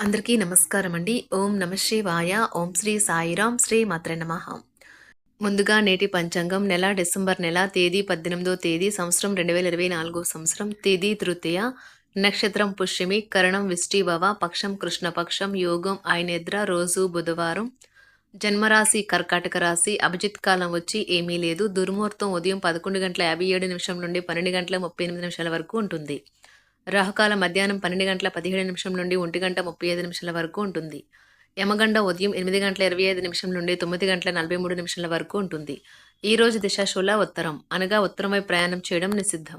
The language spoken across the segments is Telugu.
అందరికీ నమస్కారం అండి ఓం నమ శివాయ. ఓం శ్రీ సాయిరాం. శ్రీ మాత్ర నమ. ముందుగా నేటి పంచాంగం నెల డిసెంబర్ నెల తేదీ పద్దెనిమిదో తేదీ సంవత్సరం రెండు వేల ఇరవై నాలుగో సంవత్సరం తేదీ తృతీయ. నక్షత్రం పుష్యమి కరణం విష్టిభవ పక్షం కృష్ణపక్షం యోగం ఆయనేద్ర రోజు బుధవారం. జన్మరాశి కర్కాటక రాశి అభిజిత్ కాలం వచ్చి ఏమీ లేదు. దుర్ముహూర్తం ఉదయం పదకొండు గంటల యాభై ఏడు నిమిషం నుండి పన్నెండు గంటల ముప్పై ఎనిమిది నిమిషాల వరకు ఉంటుంది. రాహుకాల మధ్యాహ్నం పన్నెండు గంటల పదిహేడు నిమిషం నుండి ఒంటి గంట ముప్పై ఐదు నిమిషాల వరకు ఉంటుంది. యమగండ ఉదయం ఎనిమిది గంటల ఇరవై ఐదు నిమిషం నుండి తొమ్మిది గంటల నలభై మూడు నిమిషాల వరకు ఉంటుంది. ఈ రోజు దిశాశూల ఉత్తరం. అనగా ఉత్తరం వైపు ప్రయాణం చేయడం నిషిద్ధం.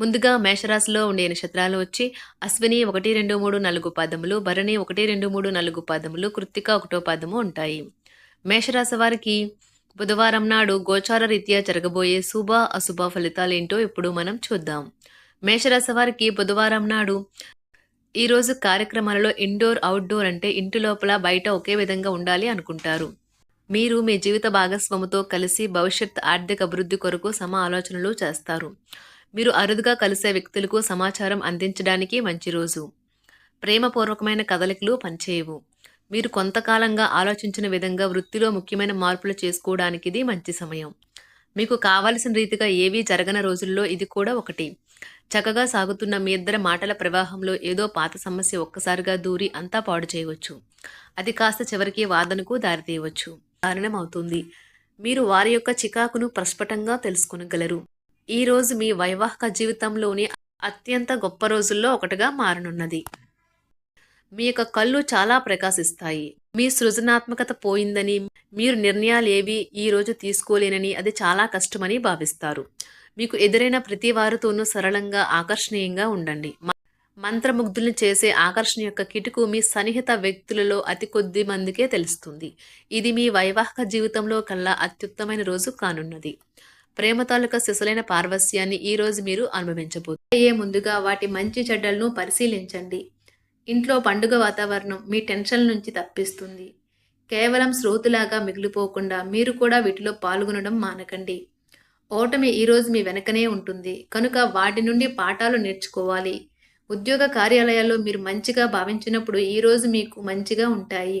ముందుగా మేషరాశిలో ఉండే నక్షత్రాలు వచ్చి? అశ్విని ఒకటి రెండు మూడు నాలుగు పాదములు భరణి ఒకటి రెండు మూడు నాలుగు పాదములు కృత్తిక ఒకటో పాదము ఉంటాయి. మేషరాశి వారికి బుధవారం నాడు గోచార రీత్యా జరగబోయే శుభ అశుభ ఫలితాలేంటో ఇప్పుడు మనం చూద్దాం. మేషరాశి వారికి బుధవారం నాడు ఈరోజు కార్యక్రమాలలో ఇండోర్ అవుట్డోర్ అంటే ఇంటి లోపల బయట ఒకే విధంగా ఉండాలి అనుకుంటారు. మీరు మీ జీవిత భాగస్వామితో కలిసి భవిష్యత్ ఆర్థిక అభివృద్ధి కొరకు సమ ఆలోచనలు చేస్తారు. మీరు అరుదుగా కలిసే వ్యక్తులకు సమాచారం అందించడానికి మంచి రోజు. ప్రేమపూర్వకమైన కదలికలు పనిచేయవు. మీరు కొంతకాలంగా ఆలోచించిన విధంగా వృత్తిలో ముఖ్యమైన మార్పులు చేసుకోవడానికి ఇది మంచి సమయం. మీకు కావలసిన రీతిగా ఏవీ జరగని రోజుల్లో ఇది కూడా ఒకటి. చక్కగా సాగుతున్న మీ ఇద్దరి మాటల ప్రవాహంలో ఏదో పాత సమస్య ఒక్కసారిగా దూరి అంతా పాడు చేయవచ్చు. అది కాస్త చివరికి వాదనకు దారితీయవచ్చు. కారణం అవుతుంది మీరు వారి యొక్క చికాకును ప్రస్ఫుటంగా తెలుసుకొనగలరు. ఈ రోజు మీ వైవాహిక జీవితంలోని అత్యంత గొప్ప రోజుల్లో ఒకటిగా మారనున్నది. మీ యొక్క కళ్ళు చాలా ప్రకాశిస్తాయి. మీ సృజనాత్మకత పోయిందని మీరు నిర్ణయాలు ఏవి ఈ రోజు తీసుకోలేనని అది చాలా కష్టమని భావిస్తారు. మీకు ఎదురైన ప్రతి వారితోనూ సరళంగా ఆకర్షణీయంగా ఉండండి. మ- మంత్రముగ్ధుల్ని చేసే ఆకర్షణ యొక్క కిటుకు మీ సన్నిహిత వ్యక్తులలో అతి కొద్ది మందికే తెలుస్తుంది. ఇది మీ వైవాహిక జీవితంలో కల్లా అత్యుత్తమైన రోజు కానున్నది. ప్రేమ తాలూకా శిశులైన పార్వస్యాన్ని ఈ రోజు మీరు అనుభవించబోతున్నారు అయ్యే ముందుగా వాటి మంచి చెడ్డలను పరిశీలించండి. ఇంట్లో పండుగ వాతావరణం మీ టెన్షన్ నుంచి తప్పిస్తుంది. కేవలం శ్రోతులాగా మిగిలిపోకుండా మీరు కూడా వీటిలో పాల్గొనడం మానకండి. ఓటమి ఈరోజు మీ వెనకనే ఉంటుంది. కనుక వాటి నుండి పాఠాలు నేర్చుకోవాలి. ఉద్యోగ కార్యాలయాల్లో మీరు మంచిగా భావించినప్పుడు ఈరోజు మీకు మంచిగా ఉంటాయి.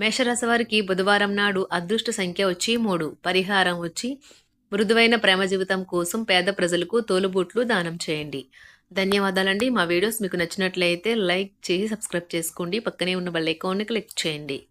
మేషరాశి వారికి బుధవారం నాడు అదృష్ట సంఖ్య వచ్చి మూడు. పరిహారం వచ్చి మృదువైన ప్రేమ జీవితం కోసం పేద ప్రజలకు తోలుబూట్లు దానం చేయండి. ధన్యవాదాలండి. మా వీడియోస్ మీకు నచ్చినట్లయితే లైక్ చేసి సబ్స్క్రైబ్ చేసుకోండి. పక్కనే ఉన్న బెల్ ఐకాన్ని క్లిక్ చేయండి.